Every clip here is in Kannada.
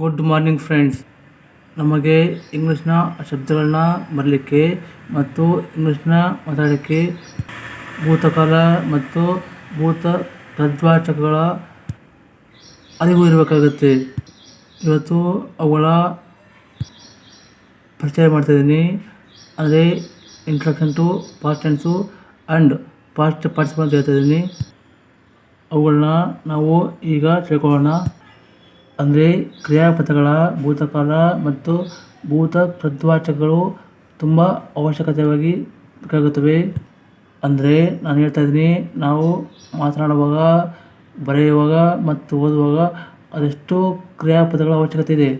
ಗುಡ್ ಮಾರ್ನಿಂಗ್ ಫ್ರೆಂಡ್ಸ್ ನಮಗೆ ಇಂಗ್ಲೀಷ್ನ ಶಬ್ದಗಳನ್ನ ಬರಲಿಕ್ಕೆ ಮತ್ತು ಇಂಗ್ಲೀಷ್ನ ಮಾತಾಡಲಿಕ್ಕೆ ಭೂತಕಾಲ ಮತ್ತು ಭೂತ ತದ್ವಾಚಕಗಳ ಅರಿವು ಇರಬೇಕಾಗುತ್ತೆ. ಇವತ್ತು ಅವುಗಳ ಪರಿಚಯ ಮಾಡ್ತಾಯಿದ್ದೀನಿ ಅಂದರೆ introduction to past tense and past participle ಅಂತ ಹೇಳ್ತಾ ಇದ್ದೀನಿ. ಅವುಗಳನ್ನ ನಾವು ಈಗ ತಿಳ್ಕೊಳ್ಳೋಣ. ಅಂದರೆ ಕ್ರಿಯಾಪದಗಳ ಭೂತಕಾಲ ಮತ್ತು ಭೂತ ಪ್ರದ್ವಾಚಗಳು ತುಂಬ ಅವಶ್ಯಕತೆಯಾಗಿ ಬೇಕಾಗುತ್ತವೆ. ಅಂದರೆ ನಾನು ಹೇಳ್ತಾ ಇದ್ದೀನಿ, ನಾವು ಮಾತನಾಡುವಾಗ, ಬರೆಯುವಾಗ ಮತ್ತು ಓದುವಾಗ ಅದೆಷ್ಟು ಕ್ರಿಯಾಪದಗಳ ಅವಶ್ಯಕತೆ ಇದೆ.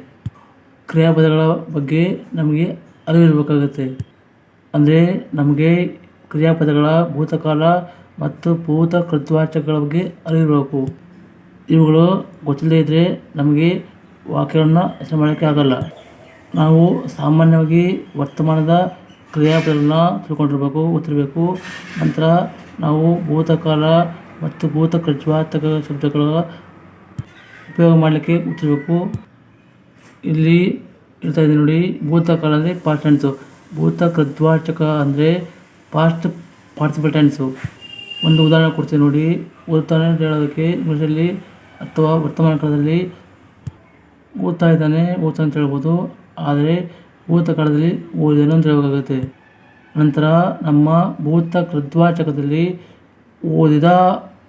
ಕ್ರಿಯಾಪದಗಳ ಬಗ್ಗೆ ನಮಗೆ ಅರಿವಿರಬೇಕಾಗುತ್ತೆ ಅಂದರೆ ನಮಗೆ ಕ್ರಿಯಾಪದಗಳ ಭೂತಕಾಲ ಮತ್ತು ಭೂತ ಕೃದ್ವಾಚಕಗಳ ಬಗ್ಗೆ ಅರಿವಿರಬೇಕು ಇವುಗಳು ಗೊತ್ತಿಲ್ಲದೇ ಇದ್ದರೆ ನಮಗೆ ವಾಕ್ಯಗಳನ್ನು ರಚನೆ ಮಾಡೋಕ್ಕೆ ಆಗಲ್ಲ. ನಾವು ಸಾಮಾನ್ಯವಾಗಿ ವರ್ತಮಾನದ ಕ್ರಿಯಾಪದಗಳನ್ನ ತಿಳ್ಕೊಂಡಿರ್ಬೇಕು, ಗೊತ್ತಿರಬೇಕು. ನಂತರ ನಾವು ಭೂತಕಾಲ ಮತ್ತು ಭೂತ ಕೃದ್ವಾಚಕ ಶಬ್ದಗಳ ಉಪಯೋಗ ಮಾಡಲಿಕ್ಕೆ ಗೊತ್ತಿರಬೇಕು. ಇಲ್ಲಿ ಇರ್ತಾ ಇದೆ ನೋಡಿ, ಭೂತಕಾಲ ಅಂದರೆ ಪಾಸ್ಟ್ ಟೆನ್ಸು ಭೂತ ಕೃದ್ವಾಚಕ ಅಂದರೆ ಪಾಸ್ಟ್ ಪಾರ್ಟಿಸಿಪಲ್ ಟೆನ್ಸು ಒಂದು ಉದಾಹರಣೆ ಕೊಡ್ತೀನಿ ನೋಡಿ ಉದಾಹರಣೆ ಹೇಳೋದಕ್ಕೆ ಇಂಗ್ಲೀಷಲ್ಲಿ ಅಥವಾ ವರ್ತಮಾನ ಕಾಲದಲ್ಲಿ ಓದ್ತಾ ಇದ್ದಾನೆ ಓದ್ತಾನೆ ಅಂತ ಹೇಳ್ಬೋದು. ಆದರೆ ಭೂತಕಾಲದಲ್ಲಿ ಓದಿದನು ಅಂತ ಹೇಳಬೇಕಾಗುತ್ತೆ. ನಂತರ ನಮ್ಮ ಭೂತ ಕೃದ್ವಾಚಕದಲ್ಲಿ ಓದಿದ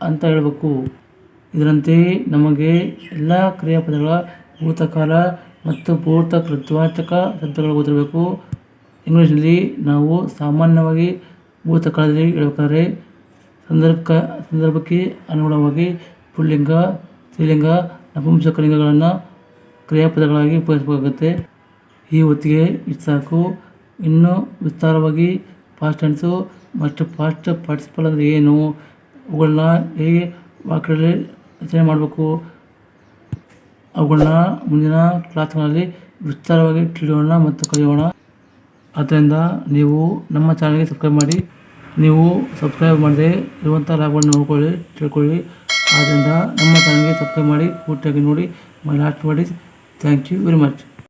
ಅಂತ ಹೇಳಬೇಕು. ಇದರಂತೆ ನಮಗೆ ಎಲ್ಲ ಕ್ರಿಯಾಪದಗಳ ಭೂತಕಾಲ ಮತ್ತು ಭೂತ ಕೃದ್ವಾಚಕ ಶಬ್ದಗಳು ಓದಿರಬೇಕು. ಇಂಗ್ಲೀಷ್ನಲ್ಲಿ ನಾವು ಸಾಮಾನ್ಯವಾಗಿ ಭೂತಕಾಲದಲ್ಲಿ ಹೇಳ್ಬೇಕಾದ್ರೆ ಸಂದರ್ಭ ಸಂದರ್ಭಕ್ಕೆ ಅನುಗುಣವಾಗಿ ಪುಲ್ಲಿಂಗ ಸ್ತ್ರೀಲಿಂಗ ನಪುಂಸಕಲಿಂಗಗಳನ್ನು ಕ್ರಿಯಾಪದಗಳಾಗಿ ಉಪಯೋಗಿಸಬೇಕಾಗುತ್ತೆ. ಈ ಹೊತ್ತಿಗೆ ಇಷ್ಟು ಸಾಕು. ಇನ್ನೂ ವಿಸ್ತಾರವಾಗಿ ಪಾಸ್ಟ್ ಟೆನ್ಸು ಮತ್ತು ಪಾಸ್ಟ್ ಪಾರ್ಟಿಸಿಪಲ್ ಅಂದರೆ ಏನು ಅವುಗಳನ್ನ ಹೇಗೆ ವಾಕ್ಯದಲ್ಲಿ ರಚನೆ ಮಾಡಬೇಕು ಅವುಗಳನ್ನ ಮುಂದಿನ ಕ್ಲಾಸ್ಗಳಲ್ಲಿ ವಿಸ್ತಾರವಾಗಿ ತಿಳಿಯೋಣ ಮತ್ತು ಕಲಿಯೋಣ. ಆದ್ದರಿಂದ ನೀವು ನಮ್ಮ ಚಾನಲ್ಗೆ ಸಬ್ಸ್ಕ್ರೈಬ್ ಮಾಡಿ, ನೀವು ಸಬ್ಸ್ಕ್ರೈಬ್ ಮಾಡದೆ ಇರುವಂಥ ಲಾಭಗಳನ್ನ ನೋಡ್ಕೊಳ್ಳಿ, ತಿಳ್ಕೊಳ್ಳಿ. ಆದ್ದರಿಂದ ನಮ್ಮ ಚಾನಲ್ಗೆ ಸಬ್ಸ್ಕ್ರೈಬ್ ಮಾಡಿ, ಪೂರ್ತಿಯಾಗಿ ನೋಡಿ my last word is thank you very much